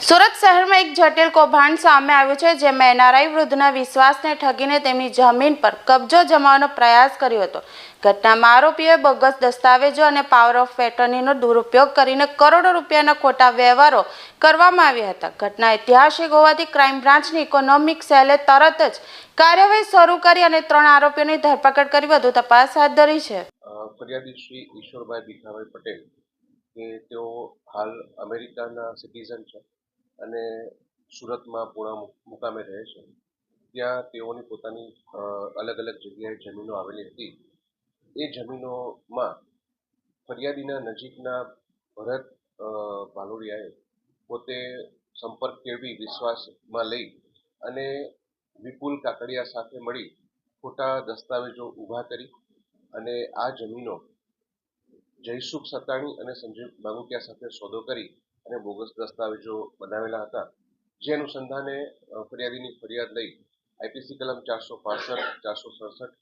શહેરમાં એક જટિલ કૌભાંડ સામે આવ્યું છે, જેમાં એનઆરઆઈ વૃદ્ધના વિશ્વાસને ઠગીને તેમની જમીન પર કબજો જમાવવાનો પ્રયાસ કર્યો હતો. ઘટનામાં આરોપીઓએ બોગસ દસ્તાવેજો અને પાવર ઓફ એટર્નીનો દુરુપયોગ કરીને કરોડો રૂપિયાના ખોટા વ્યવહારો કરવામાં આવ્યા હતા. ઘટના ઐતિહાસિક હોવાથી ક્રાઇમ બ્રાન્ચની ઇકોનોમિક સેલે તરત જ કાર્યવાહી શરૂ કરી અને ત્રણ આરોપીઓની ધરપકડ કરી. વધુ તપાસ હાથ ધરી છે. ફરિયાદી પટેલ, કે તેઓ હાલ અમેરિકાના સિટીઝન છે. અને સુરતમાં પૂણા મુકામે રહે છે. ત્યાં તેઓની પોતાની અલગ અલગ જગ્યાએ જમીનો આવેલી હતી. એ જમીનોમાં ફરિયાદીના નજીકના ભરત ભાલોડિયાએ પોતે સંપર્ક કેળવી વિશ્વાસમાં લઈ અને વિપુલ કાકડિયા સાથે મળી ખોટા દસ્તાવેજો ઊભા કરી અને આ જમીનો જયસુખ સતાણી અને સંજય બાગુકિયા સાથે સોદો કરી અને બોગસ દસ્તાવેજો બનાવેલા હતા. જે અનુસંધાને ફરિયાદીની ફરિયાદ લઈ આઈપીસી કલમ ચારસો પાસઠ, ચારસો સડસઠ,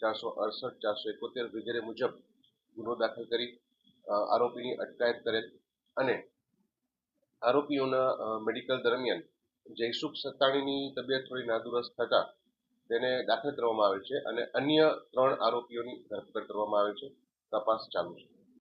ચારસો અડસઠ, ચારસો એકોતેર વગેરે મુજબ ગુનો દાખલ કરી આરોપીની અટકાયત કરેલ અને આરોપીઓના મેડિકલ દરમિયાન જયસુખ સત્તાણીની તબિયત થોડી નાદુરસ્ત થતા તેને દાખલ કરવામાં આવે છે અને અન્ય ત્રણ આરોપીઓની ધરપકડ કરવામાં આવે છે. તપાસ ચાલુ છે.